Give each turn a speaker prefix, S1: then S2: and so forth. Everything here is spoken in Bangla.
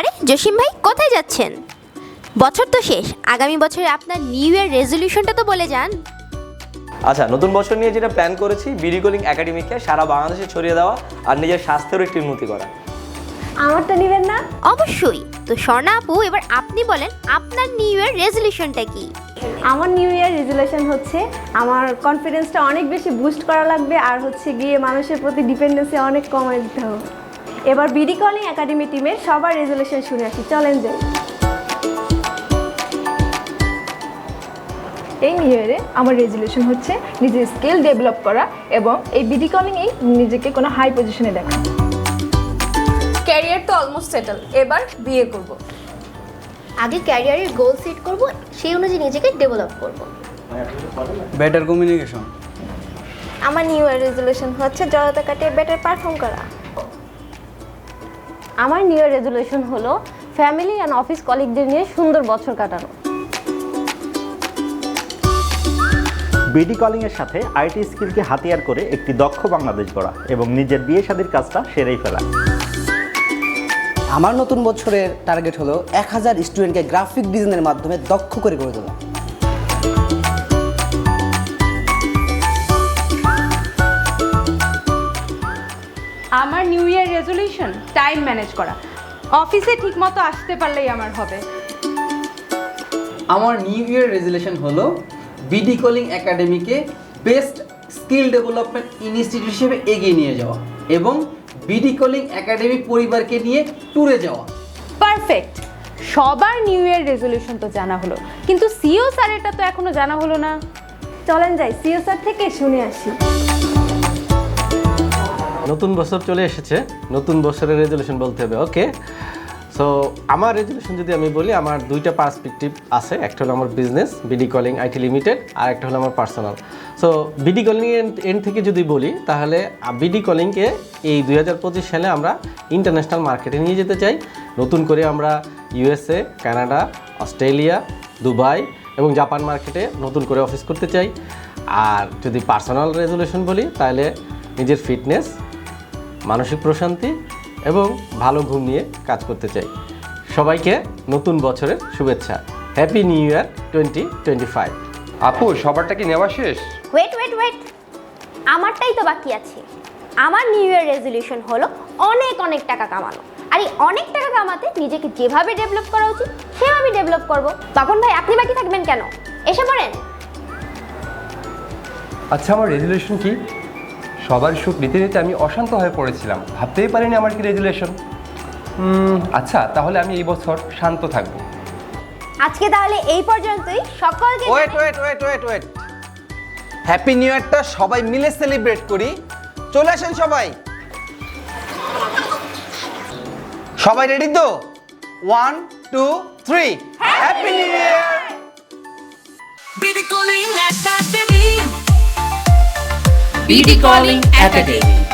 S1: আরে জসিম ভাই কোথায় যাচ্ছেন? বছর তো শেষ আগামী বছরে আপনার নিউ ইয়ার রেজলিউশনটা তো বলে যান।
S2: আচ্ছা নতুন বছর নিয়ে যেটা প্ল্যান করেছি বিডি কলিং একাডেমিকে সারা বাংলাদেশে ছড়িয়ে দেওয়া আর নিজের স্বাস্থ্যেরও একটি উন্নতি করা।
S3: আমারটা নেবেন না।
S1: অবশ্যই। তো স্বর্ণা আপু এবার আপনি বলেন আপনার নিউ ইয়ার রেজলিউশনটা কি?
S3: আমার নিউ ইয়ার রেজুলেশন হচ্ছে আমার কনফিডেন্সটা অনেক বেশি বুস্ট করা লাগবে আর হচ্ছে গিয়ে মানুষের প্রতি ডিপেন্ডেন্সি অনেক কমাই দিতে হবে। এবার বিডি কলিং একাডেমি টিমের সবার রেজুলেশন শুনে আসি। চলেন যাই।
S4: এই ইয়ারে আমার রেজলিউশন হচ্ছে নিজের স্কিল ডেভেলপ করা এবং এই বিডি কলিংয়েই নিজেকে কোনো হাই পজিশনে দেখা
S5: ক্যারিয়ার তো অলমোস্ট সেটেল এবার বিয়ে করব।
S1: আগে ক্যারিয়ারের গোল সেট করব সেই অনুযায়ী নিজেকে ডেভেলপ করব।
S6: বেটার কমিউনিকেশন
S3: আমার নিউ ইয়ার রেজুলেশন হচ্ছে জড়তা কাটিয়ে বেটার পারফর্ম করা। আমার নিউ ইয়ার রেজুলেশন হলো ফ্যামিলি অ্যান্ড অফিস কলিগদের নিয়ে সুন্দর বছর কাটানো।
S7: বিডি কলিংয়ের সাথে আইটি স্কিলকে হাতিয়ার করে একটি দক্ষ বাংলাদেশ গড়া এবং নিজের বিয়ে শাদীর কাজটা সেরেই ফেলা।
S8: আমার নতুন বছরের টার্গেট হলো এক হাজার স্টুডেন্টকে গ্রাফিক ডিজাইনের মাধ্যমে দক্ষ করে গড়ে তোলা।
S5: ইয়ার টাইম ম্যানেজ করা। অফিসে ঠিকমতো আসতে পারলেই আমার হবে।
S6: আমার নিউ ইয়ার রেজুলেশন হলো বিডি কলিং একাডেমিকে বেস্ট স্কিল ডেভেলপমেন্ট ইনস্টিটিউট হিসেবে এগিয়ে নিয়ে যাওয়া এবং বিডি কলিং একাডেমি পরিবারকে নিয়ে ট্যুরে যাওয়া।
S5: পারফেক্ট সবার নিউ ইয়ার রেজলিউশন তো জানা হলো। কিন্তু সিও স্যারেরটা তো এখনও জানা হলো না।
S3: চলেন যাই সিও স্যার থেকে শুনে আসি।
S9: নতুন বছর চলে এসেছে, নতুন বছরের রেজলিউশন বলতে হবে ওকে সো আমার রেজলিউশন যদি আমি বলি, আমার দুইটা পার্সপেক্টিভ আছে, একটা হলো আমার business BD calling IT limited আর একটা হলো আমার personal so BD calling end থেকে যদি বলি, তাহলে বিডি কলিংকে এই দুই হাজার পঁচিশ সালে আমরা ইন্টারন্যাশনাল মার্কেটে নিয়ে যেতে চাই। নতুন করে আমরা ইউএসএ কানাডা অস্ট্রেলিয়া দুবাই এবং জাপান মার্কেটে নতুন করে অফিস করতে চাই। আর যদি পার্সোনাল রেজলিউশন বলি, তাহলে নিজের ফিটনেস মানসিক প্রশান্তি এবং ভালো ঘুম নিয়ে কাজ করতে চাই। সবাইকে নতুন বছরের শুভেচ্ছা। Happy new year twenty twenty five
S10: আপু সবারটা কি নেওয়া শেষ?
S1: ওয়েট ওয়েট ওয়েট আমারটাই তো বাকি আছে। আমার নিউ ইয়ার রেজলিউশন হলো অনেক অনেক টাকা কামানো। আর এই অনেক টাকা কামাতে নিজেকে যেভাবে ডেভেলপ করা উচিত সেভাবে ডেভেলপ করব। তখন ভাই আপনি বাকি থাকবেন কেন? এসে পড়েন।
S10: আচ্ছা আমার রেজুলেশন কি? সবার সুখ নিতে নিতে আমি অশান্ত হয়ে পড়েছিলাম। ভাবতেই পারিনি আমার কি রেজুলেশন আচ্ছা তাহলে আমি এই বছর শান্ত থাকব।
S1: আজকে তাহলে এই পর্যন্তই। সকলকে
S6: wait wait wait wait wait happy new ইয়ারটা সবাই মিলে সেলিব্রেট করি। চলে আসেন সবাই। সবাই রেডি তো? One two three happy new year
S11: BD Calling at the day.